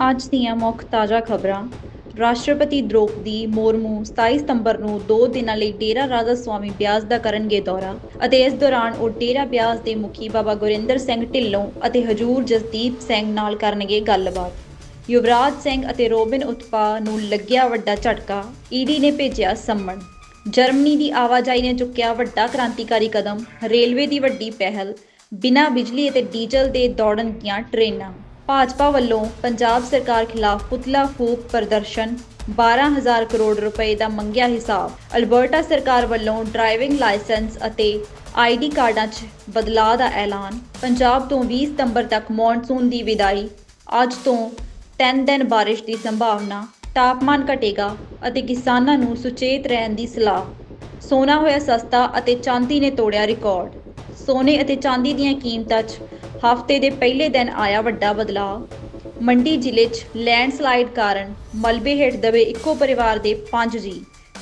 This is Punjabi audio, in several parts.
ਅੱਜ ਦੀਆਂ ਮੁੱਖ ਤਾਜ਼ਾ ਖਬਰਾਂ। ਰਾਸ਼ਟਰਪਤੀ ਦ੍ਰੋਪਦੀ ਮੁਰਮੂ 27 ਸਤੰਬਰ ਨੂੰ 2 ਦਿਨਾਂ ਲਈ ਡੇਰਾ ਰਾਜਾ ਸਵਾਮੀ ਬਿਆਸ ਦਾ ਕਰਨਗੇ ਦੌਰਾ ਅਤੇ ਇਸ ਦੌਰਾਨ ਉਹ ਡੇਰਾ ਬਿਆਸ ਦੇ ਮੁਖੀ ਬਾਬਾ ਗੁਰਿੰਦਰ ਸਿੰਘ ਢਿੱਲੋਂ ਅਤੇ ਹਜੂਰ ਜਸਦੀਪ ਸਿੰਘ ਨਾਲ ਕਰਨਗੇ ਗੱਲਬਾਤ। ਯੁਵਰਾਜ ਸਿੰਘ ਅਤੇ ਰੋਬਿਨ ਉਤਪਾ ਨੂੰ ਲੱਗਿਆ ਵੱਡਾ ਝਟਕਾ, ਈਡੀ ਨੇ ਭੇਜਿਆ ਸੰਮਣ। ਜਰਮਨੀ ਦੀ ਆਵਾਜਾਈ ਨੇ ਚੁੱਕਿਆ ਵੱਡਾ ਕ੍ਰਾਂਤੀਕਾਰੀ ਕਦਮ, ਰੇਲਵੇ ਦੀ ਵੱਡੀ ਪਹਿਲ, ਬਿਨਾਂ ਬਿਜਲੀ ਅਤੇ ਡੀਜ਼ਲ ਦੇ ਦੌੜਨ ਦੀਆਂ ਟ੍ਰੇਨਾਂ। ਭਾਜਪਾ ਵੱਲੋਂ ਪੰਜਾਬ ਸਰਕਾਰ ਖਿਲਾਫ ਪੁਤਲਾ ਫੂਕ ਪ੍ਰਦਰਸ਼ਨ 12000 ਕਰੋੜ ਰੁਪਏ ਦਾ ਮੰਗਿਆ ਹਿਸਾਬ। ਅਲਬਰਟਾ ਸਰਕਾਰ ਵੱਲੋਂ ਡਰਾਈਵਿੰਗ ਲਾਇਸੈਂਸ ਅਤੇ ਆਈਡੀ ਕਾਰਡਾਂ 'ਚ ਬਦਲਾਅ ਦਾ ਐਲਾਨ। ਪੰਜਾਬ ਤੋਂ 20 ਸਤੰਬਰ ਤੱਕ ਮੌਨਸੂਨ ਦੀ ਵਿਦਾਈ। ਅੱਜ ਤੋਂ 3 ਦਿਨ ਬਾਰਿਸ਼ ਦੀ ਸੰਭਾਵਨਾ, ਤਾਪਮਾਨ ਘਟੇਗਾ ਅਤੇ ਕਿਸਾਨਾਂ ਨੂੰ ਸੁਚੇਤ ਰਹਿਣ ਦੀ ਸਲਾਹ। ਸੋਨਾ ਹੋਇਆ ਸਸਤਾ ਅਤੇ ਚਾਂਦੀ ਨੇ ਤੋੜਿਆ ਰਿਕਾਰਡ। ਸੋਨੇ ਅਤੇ ਚਾਂਦੀ ਦੀਆਂ ਕੀਮਤਾਂ 'ਚ ਹਫ਼ਤੇ ਦੇ ਪਹਿਲੇ ਦਿਨ ਆਇਆ ਵੱਡਾ ਬਦਲਾਅ। ਮੰਡੀ ਜ਼ਿਲ੍ਹੇ 'ਚ ਲੈਂਡਸਲਾਈਡ ਕਾਰਨ ਮਲਬੇ ਹੇਠ ਦਬੇ ਇੱਕੋ ਪਰਿਵਾਰ ਦੇ 5 ਜੀ,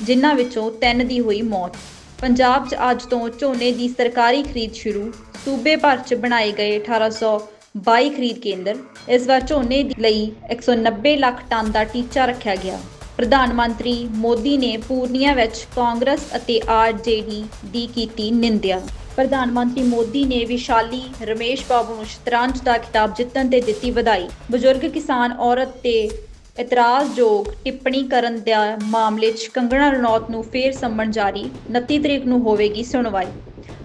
ਜਿਨ੍ਹਾਂ ਵਿੱਚੋਂ 3 ਦੀ ਹੋਈ ਮੌਤ। ਪੰਜਾਬ 'ਚ ਅੱਜ ਤੋਂ ਝੋਨੇ ਦੀ ਸਰਕਾਰੀ ਖਰੀਦ ਸ਼ੁਰੂ, ਸੂਬੇ ਭਰ 'ਚ ਬਣਾਏ ਗਏ 1822 ਖਰੀਦ ਕੇਂਦਰ। ਇਸ ਵਾਰ ਝੋਨੇ ਦੇ ਲਈ 190 ਲੱਖ ਟਨ ਦਾ ਟੀਚਾ ਰੱਖਿਆ ਗਿਆ। ਪ੍ਰਧਾਨ ਮੰਤਰੀ ਮੋਦੀ ਨੇ ਪੂਰਨੀਆ ਵਿੱਚ ਕਾਂਗਰਸ ਅਤੇ ਆਰਜੇਡੀ ਦੀ ਕੀਤੀ ਨਿੰਦਿਆ। ਪ੍ਰਧਾਨ ਮੰਤਰੀ ਮੋਦੀ ਨੇ ਵਿਸ਼ਾਲੀ ਰਮੇਸ਼ ਬਾਬੂ ਨੂੰ ਸ਼ਤਰੰਜ ਦਾ ਖਿਤਾਬ ਜਿੱਤਣ ਤੇ ਦਿੱਤੀ ਵਧਾਈ। ਬਜ਼ੁਰਗ ਕਿਸਾਨ ਔਰਤ ਤੇ ਇਤਰਾਜ਼ਯੋਗ ਟਿੱਪਣੀ ਕਰਨ ਦੇ ਮਾਮਲੇ 'ਚ ਕੰਗਣਾ ਰਣੌਤ ਨੂੰ ਫੇਰ ਸੰਮਣ ਜਾਰੀ 29 ਤਰੀਕ ਨੂੰ ਹੋਵੇਗੀ ਸੁਣਵਾਈ।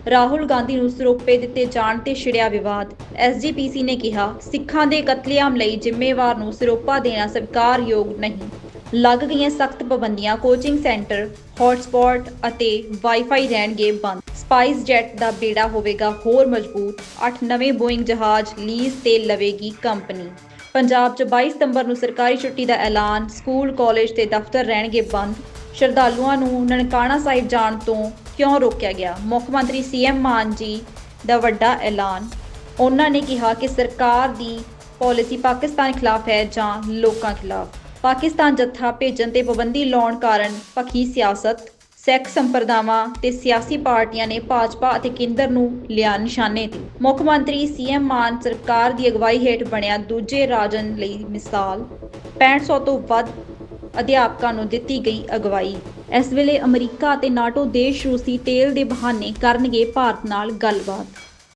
ਰਾਹੁਲ ਗਾਂਧੀ ਨੂੰ ਸਰੋਪੇ ਦਿੱਤੇ ਜਾਣ ਤੇ ਛਿੜਿਆ ਵਿਵਾਦ। ਐਸਜੀਪੀਸੀ ਨੇ ਕਿਹਾ, ਸਿੱਖਾਂ ਦੇ ਕਤਲੇਆਮ ਲਈ ਜ਼ਿੰਮੇਵਾਰ ਨੂੰ ਸਰੋਪਾ ਦੇਣਾ ਸਵੀਕਾਰਯੋਗ ਨਹੀਂ। ਲੱਗ ਗਈਆਂ ਸਖਤ ਪਾਬੰਦੀਆਂ ਕੋਚਿੰਗ ਸੈਂਟਰ ਹੌਟਸਪੌਟ ਅਤੇ ਵਾਈਫਾਈ ਰਹਿਣਗੇ ਬੰਦ। ਸਪਾਈਸ ਜੈਟ ਦਾ ਬੇੜਾ ਹੋਵੇਗਾ ਹੋਰ ਮਜ਼ਬੂਤ। 8 ਨਵੇਂ ਬੋਇੰਗ ਜਹਾਜ਼ ਲੀਜ਼ ਤੇ ਲਵੇਗੀ ਕੰਪਨੀ ਪੰਜਾਬ 'ਚ 22 ਸਤੰਬਰ ਨੂੰ ਸਰਕਾਰੀ ਛੁੱਟੀ ਦਾ ਐਲਾਨ। ਸਕੂਲ ਕਾਲਜ ਤੇ ਦਫ਼ਤਰ ਰਹਿਣਗੇ ਬੰਦ। ਸ਼ਰਧਾਲੂਆਂ ਨੂੰ ਨਨਕਾਣਾ ਸਾਹਿਬ ਜਾਣ ਤੋਂ ਕਿਉਂ ਰੋਕਿਆ ਗਿਆ? ਮੁੱਖ ਮੰਤਰੀ ਸੀਐਮ ਮਾਨ ਜੀ ਦਾ ਵੱਡਾ ਐਲਾਨ। ਉਹਨਾਂ ਨੇ ਕਿਹਾ ਕਿ ਸਰਕਾਰ ਦੀ ਪਾਲਿਸੀ ਪਾਕਿਸਤਾਨ ਖਿਲਾਫ ਹੈ ਜਾਂ ਲੋਕਾਂ ਖਿਲਾਫ। ਪਾਕਿਸਤਾਨ ਜੱਥਾ ਭੇਜਣ ਤੇ ਪਾਬੰਦੀ ਲਾਉਣ ਕਾਰਨ ਪੱਖੀ ਸਿਆਸਤ, ਸਿੱਖ ਸੰਪਰਦਾਵਾਂ ਤੇ ਸਿਆਸੀ ਪਾਰਟੀਆਂ ਨੇ ਭਾਜਪਾ ਅਤੇ ਕੇਂਦਰ ਨੂੰ ਲਿਆ ਨਿਸ਼ਾਨੇ। ਤੇ ਮੁੱਖ ਮੰਤਰੀ ਸੀਐਮ ਮਾਨ ਸਰਕਾਰ ਦੀ ਅਗਵਾਈ ਹੇਠ ਬਣਿਆ ਦੂਜੇ ਰਾਜਨ ਲਈ ਮਿਸਾਲ। 6500 ਤੋਂ ਵੱਧ ਅਧਿਆਪਕਾਂ ਨੂੰ ਦਿੱਤੀ ਗਈ ਅਗਵਾਈ। ਇਸ ਵੇਲੇ ਅਮਰੀਕਾ ਅਤੇ ਨਾਟੋ ਦੇਸ਼ ਰੂਸੀ ਤੇਲ ਦੇ ਬਹਾਨੇ ਕਰਨਗੇ ਭਾਰਤ ਨਾਲ ਗੱਲਬਾਤ।